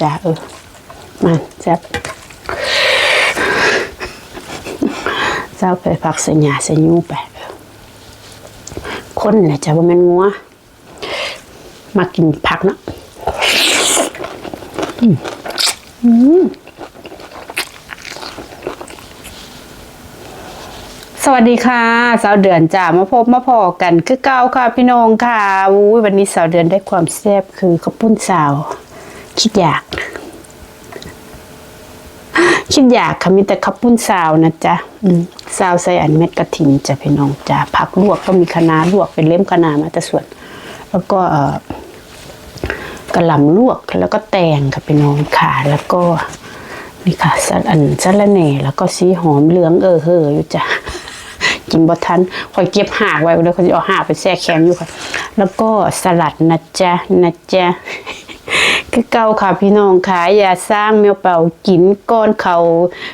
จ้าเออมาแซ่บเจ้าไปพักสัญญาสัญญูไปคนแหละจ้าว่าแม่นงัว มากินผักนะอืมอืมสวัสดีค่ะสาวเดือนจ้ามาพบมาพอกันคือเก้าค่ะพี่น้องค่ะอุ้วันนี้สาวเดือนได้ความแซ่บคือข้าวปุ้นสาว คิดอยาก คิดอยากค่ะมีแต่ข้าปุ้นสาวนะจ๊ะอืมสาวใส่อันเม็ดกระถินจะพี่น้องจ้ะผักลวกก็มีคะน้าลวกเป็นเล่มคะน้ามาแต่ส่วน แล้วก็กระหล่ำลวกแล้วก็แตงค่ะพี่น้องค่ะ แล้วก็นี่ค่ะสะอันสะระแหน่แล้วก็สีหอมเหลืองเออเฮออยู่จ้ะกินบ่ทันคอยเก็บหากไว้แล้วเขาจะเอาหากไปแช่แข็งอยู่ค่ะ แล้วก็สลัดนะจ๊ะนะจ๊ะ คือเก่าค่ะพี่น้องค่ะอย่าสร้างแมวเป่ากินก้อนเขา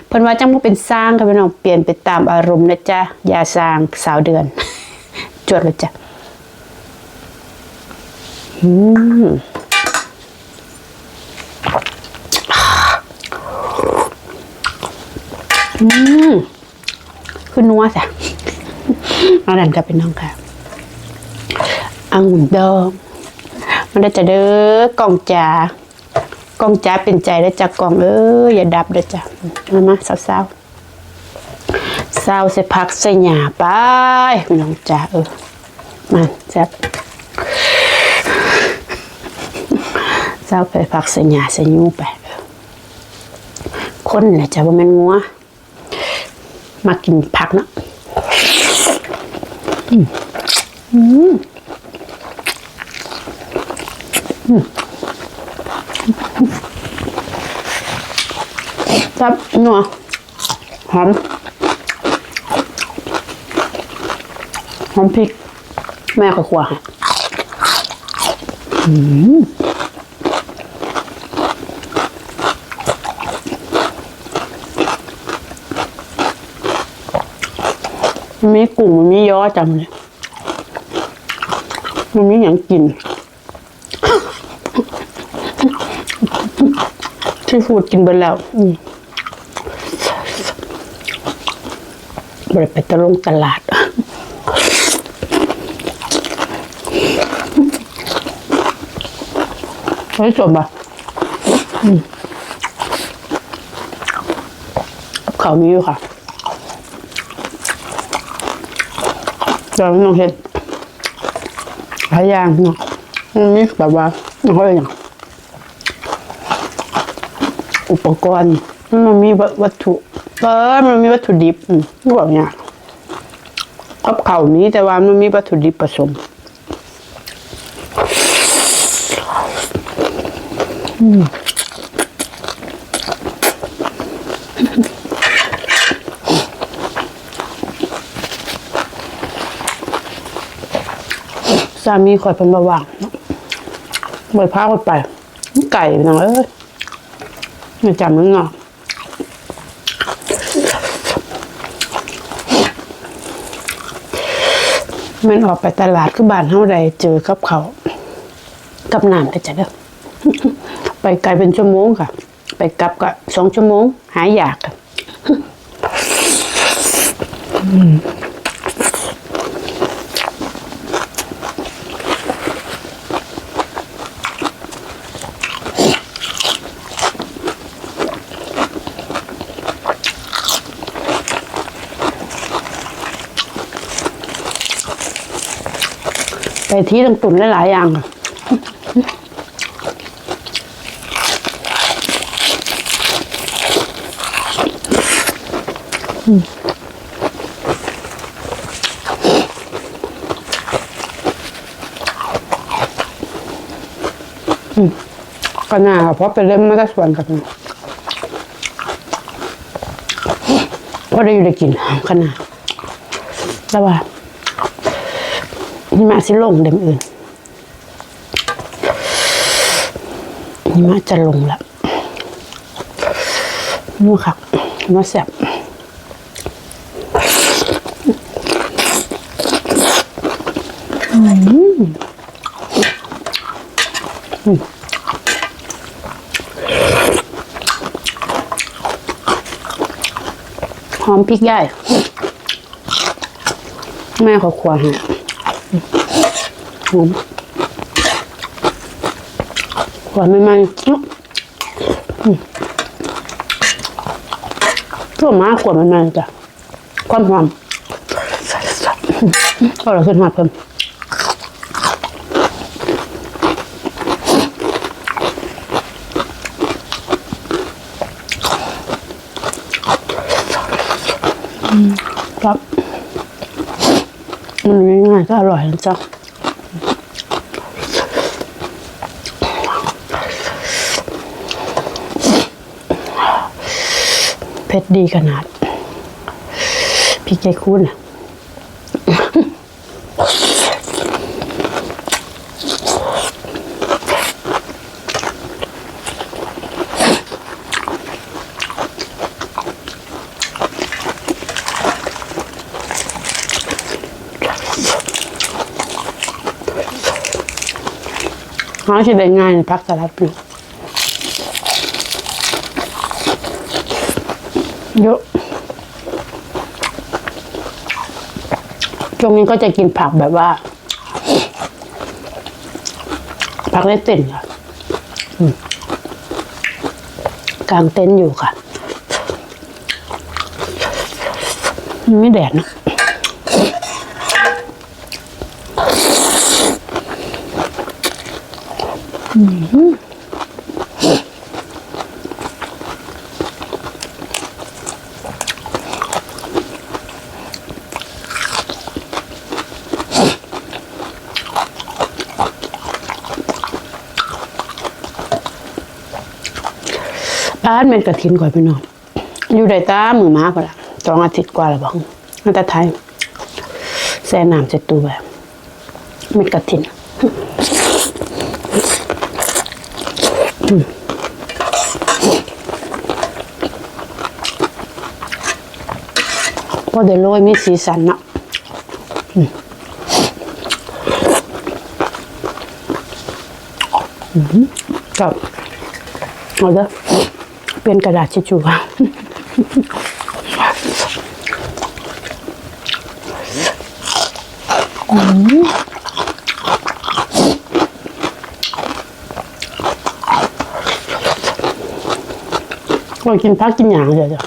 เพิ่นว่าจังบ่เป็นสร้างค่ะพี่น้องเปลี่ยนไปตามอารมณ์นะจ๊ะอย่าสร้างสาวเดือน จวดเลยจ้ะอืมอืมคือนัวจ้ะเอาดันจะเป็นน้องค่ะองุ่นดอง มันได้จะเด้อกล่องจ๋ากล่องจ๋าเป็นใจได้จากกล่องเอ้ยอย่าดับเด้อจ้ะมามาสาวๆสาวใส่ผักใส่หญ้าไปน้องจ๋าเออมาแซ่บเจ้าไปพักสัญญาสัญญูไปเออคนแหละจะว่าม่นงัวมากินผักเนาะอืมอืมอืม จับนัวหอม หอมพริก แม่ก็ขัวให้มันมีกุ้งมันมีย้อจำเลยมันมีอย่างกิน ที่ฟูดกินไปแล้วอืมบริไปตะลงตลาด เฮ้ยจบป่ะอืมกับเขาวมีอยู่ค่ะเดี๋ยวน้องเห็นหลายอย่างเนาะมันมีแบบว่าน้อยอย่าง อุปกรณ์ มันมีวัตถุเออมันมีวัตถุดิบอืมนี่บอกเนี่ยกับเข่านี้แต่ว่ามันมีวัตถุดิบผสมสามีคอยเป็นระวังเบิดผ้าคอยไป ไก่นังเอ้ย ไม่จำมึงเนาะมันออกไปตลาดคือบ้านเฮาใดเจอกับเขากับน้ำได้จ้ะเด้อไปไกลเป็นชั่วโมงค่ะ ไปกลับก็สองชั่วโมง หายอยากค่ะ ไปที่ต่างตุ่นหลายๆอย่างอืมก็น่าเพราะเป็นเล่มมาตรส่วนกับพอได้อยู่ได้กินขนาดแต่ว่า นี่มาสิลงเดิมอื่นนี่มาจะลงละนัวค่ะนัวแซ่บอืมหอมพริกใหญ่แม่ขอขวาฮะ หอมขวาไม่ไหม้ตัวมากขวาไม่ไหมจ้ะความหอมก็เราขึ้นมาเพิ่มครับ มันง่ายๆก็อร่อยนะจ๊ะ เผ็ดดีขนาดพริกใจคุ้นอะหาที่ได้ง่ายในพักสลัดปี เยอะช่วงนี้ก็จะกินผักแบบว่า ผักได้เต็นท์ค่ะกลางเต็นท์อยู่ค่ะไม่แดดเนอะ บ้านเป็นกระถินก่อนไปนอนอยู่ได้ตามือมาก็ละสองอาทิตย์กว่าล้วบอกมาแต่ไทยแซ่น้ำเจ็ดตัวแบบเม็ดกระถินพอเดี๋ยวโรยมีสีสันเนาะอืมอืมกับเอาเด้อ เปลี่ยนกระดาษทิชชู่ค่ะอืมเรากินพักกินอย่างเดียวจ้ะ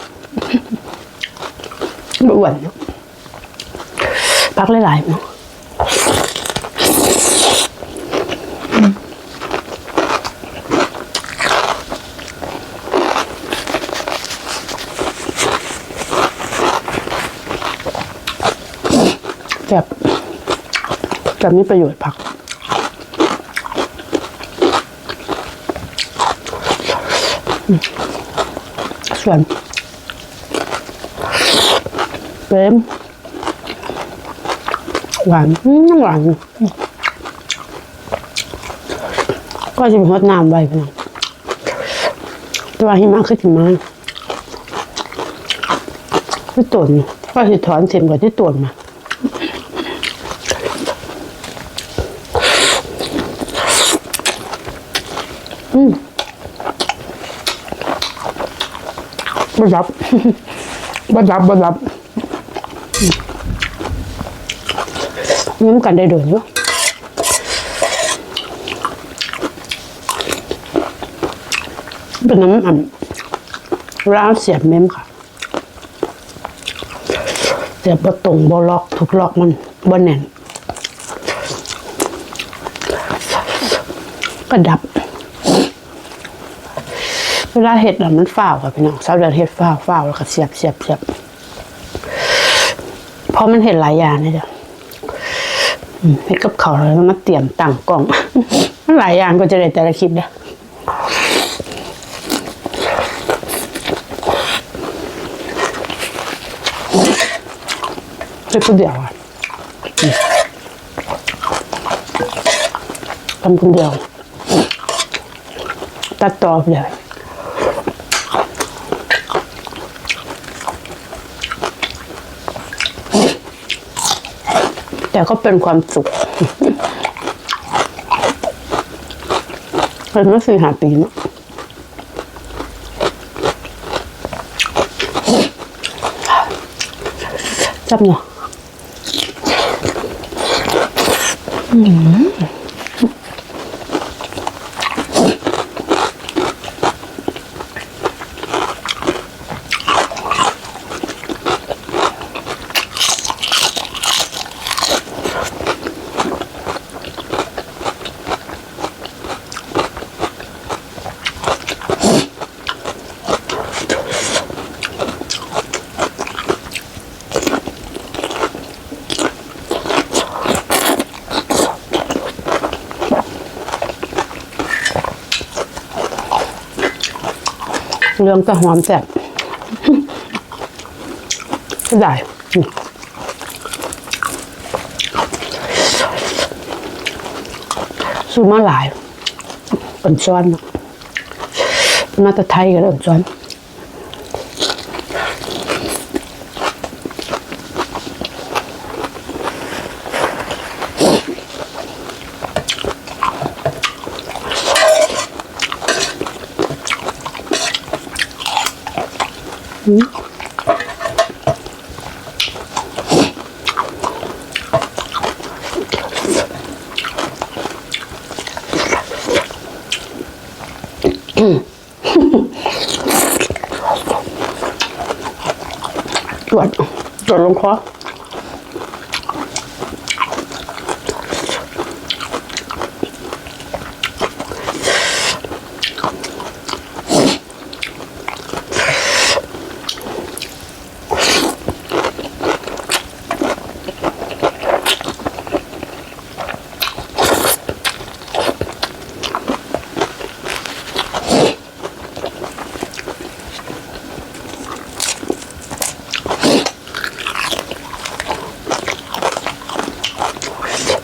ไม่อ้วนพักหลายๆเน แบบแบบมีประโยชน์ผัก ส่วนเปรมหวานอืมหวานก็จะมีฮดน้ำไว้พี่น้องแตัวาหิมะขึ้นมาที่ตุนก็สิถอนเส้นกว่าที่ตุนมา บ่รับบ่รับบ่รับยิ้มกันได้เดินอยู่เป็นน้ำอันร้าวเสียบเม้มค่ะ เสียบบ่ตรงบ่ล็อกทุกล็อกมันบ่แน่นก็ดับ เวลาเห็ดอะมันฝ้าวค่ะพี่น้องสาวเดือนเห็ดฝ้าวฝ้าวแล้วก็เสียบเสียบเสียบเพราะมันเห็ดหลายอย่างนี่จ้ะเห็ดกับเขาวแล้วมาเตรียมตั้งกล่อง มันหลายอย่างก็จะได้แต่ละคลิปเนี่ยเห็ดคนเดียวอะทำคนเดียว ตัดต่อไปเลย แต่ก็เป็นความสุขเป็นมาสี่หาปีเนาะจับเนาะ เรื่องก็หอมแซ่บได้อืมสูมาหลายอ่อนซ้อนมาแตะไทยกันอ่อนซ้อน ตรวจ ตรว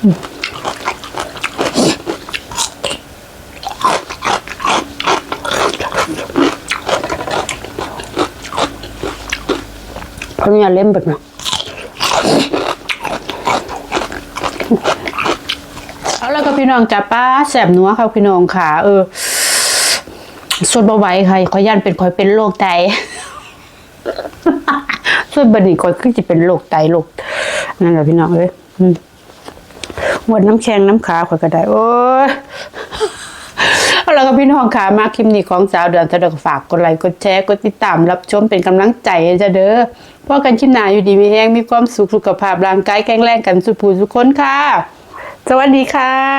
เพราเนี่ยเล่มแบบนาะเอาแล้วก็พี่น้องจ้าป้าแสบหนัวค่ะพี่น้องค่ะ เออส่วนเบาไหวค่ะขอยันเป็นคอยเป็นโรคไตส่วนบัดนี้คอยขึ้นจะเป็นโรคไตโรคนั่นแหละพี่น้องเลยอืม หวดน้ำแข็งน้ำขาข่อยก็ได้ โอ้ยเอาละก็พี่น้องค่ะมาคลิปนี้ของสาวเดือนจะเดกฝากกดไลค์กดแชร์กดติดตามรับชมเป็นกำลังใจจะเด้อพ่อกันชิมหนาอยู่ดีมีแรงมีความสุขสุขภาพร่างกายแข็งแรงกันสุดผู้สุขคนค่ะ สวัสดีค่ะ